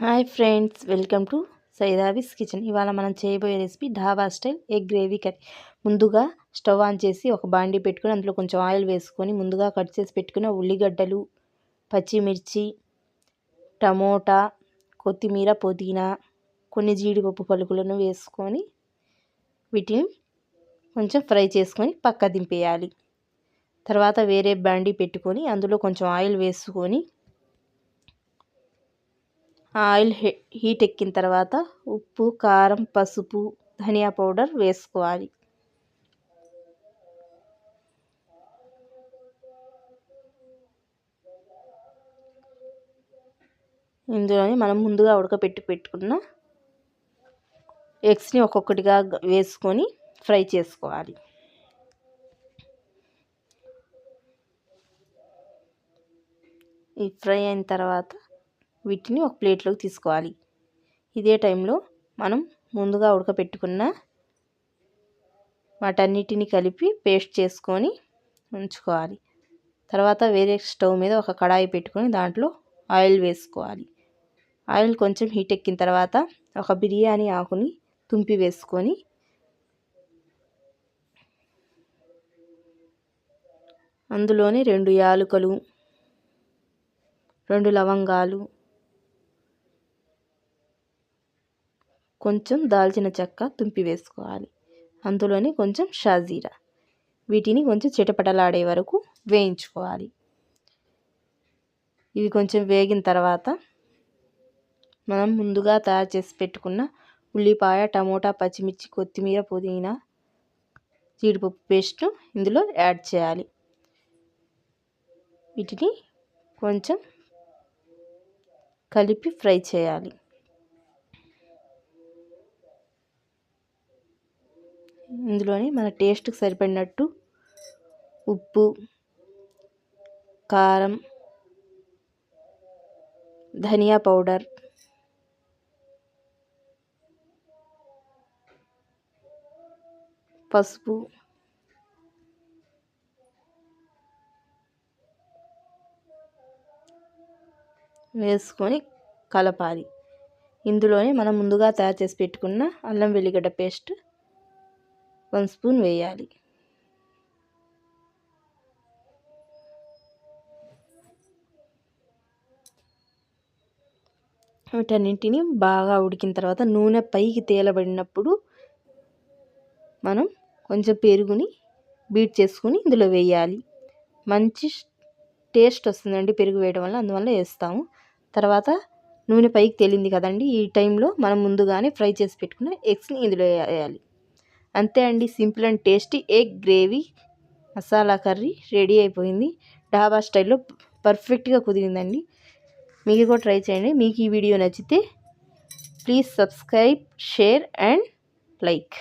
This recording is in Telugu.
Hi friends welcome to Saidabi's kitchen. ఇవాళ మనం చేయబోయే recipe dhaba style egg gravy curry. ముందుగా స్టవ్ ఆన్ చేసి ఒక బాండీ పెట్టుకొని అందులో కొంచెం ఆయిల్ వేసుకొని ముందుగా కట్ చేసి పెట్టుకున్న ఉల్లిగడ్డలు పచ్చిమిర్చి టమోటా కొత్తిమీర పుదీనా కొన్ని జీడిపప్పు పలుకులను వేసుకొని వీటిని కొంచెం ఫ్రై చేసుకొని పక్క దింపేయాలి. తర్వాత వేరే బాండీ పెట్టుకొని అందులో కొంచెం ఆయిల్ వేసుకొని ఆయిల్ హీట్ ఎక్కిన తర్వాత ఉప్పు కారం పసుపు ధనియా పౌడర్ వేసుకోవాలి. ఇందులోని మనం ముందుగా ఉడకపెట్టి పెట్టుకున్న ఎగ్స్ని ఒక్కొక్కటిగా వేసుకొని ఫ్రై చేసుకోవాలి. ఈ ఫ్రై అయిన తర్వాత వీటిని ఒక ప్లేట్లోకి తీసుకోవాలి. ఇదే టైంలో మనం ముందుగా ఉడకపెట్టుకున్న వాటన్నిటిని కలిపి పేస్ట్ చేసుకొని ఉంచుకోవాలి. తర్వాత వేరే స్టవ్ మీద ఒక కడాయి పెట్టుకొని దాంట్లో ఆయిల్ వేసుకోవాలి. ఆయిల్ కొంచెం హీట్ ఎక్కిన తర్వాత ఒక బిర్యానీ ఆకుని తుంపి వేసుకొని అందులోని రెండు యాలుకలు రెండు లవంగాలు కొంచెం దాల్చిన చెక్క తుంపి వేసుకోవాలి. అందులోనే కొంచెం షాజీరా. వీటిని కొంచెం చిటపటలాడే వరకు వేయించుకోవాలి. ఇవి కొంచెం వేగిన తర్వాత మనం ముందుగా తయారు చేసి పెట్టుకున్న ఉల్లిపాయ టమోటా పచ్చిమిర్చి కొత్తిమీర పుదీనా జీడిపప్పు పేస్ట్ ఇందులో యాడ్ చేయాలి. వీటిని కొంచెం కలిపి ఫ్రై చేయాలి. ఇందులోని మన టేస్ట్కి సరిపడినట్టు ఉప్పు కారం ధనియా పౌడర్ పసుపు వేసుకొని కలపాలి. ఇందులోనే మనం ముందుగా తయారు చేసి పెట్టుకున్న అల్లం వెల్లిగడ్డ పేస్ట్ వన్ స్పూన్ వేయాలి. వీటన్నింటిని బాగా ఉడికిన తర్వాత నూనె పైకి తేలబడినప్పుడు మనం కొంచెం పెరుగుని బీట్ చేసుకుని ఇందులో వేయాలి. మంచి టేస్ట్ వస్తుందండి పెరుగు వేయడం వల్ల అందువల్ల వేస్తాము. తర్వాత నూనె పైకి తేలింది కదండి ఈ టైంలో మనం ముందుగానే ఫ్రై చేసి పెట్టుకున్న ఎగ్స్ని ఇందులో వేయాలి. అంతే అండి simple and tasty egg gravy masala curry ready అయిపోయింది. డాబా స్టైల్లో పర్ఫెక్ట్గా కుదిరిందండి. మీరు కూడా ట్రై చేయండి. మీకు ఈ వీడియో నచ్చితే please subscribe share and like.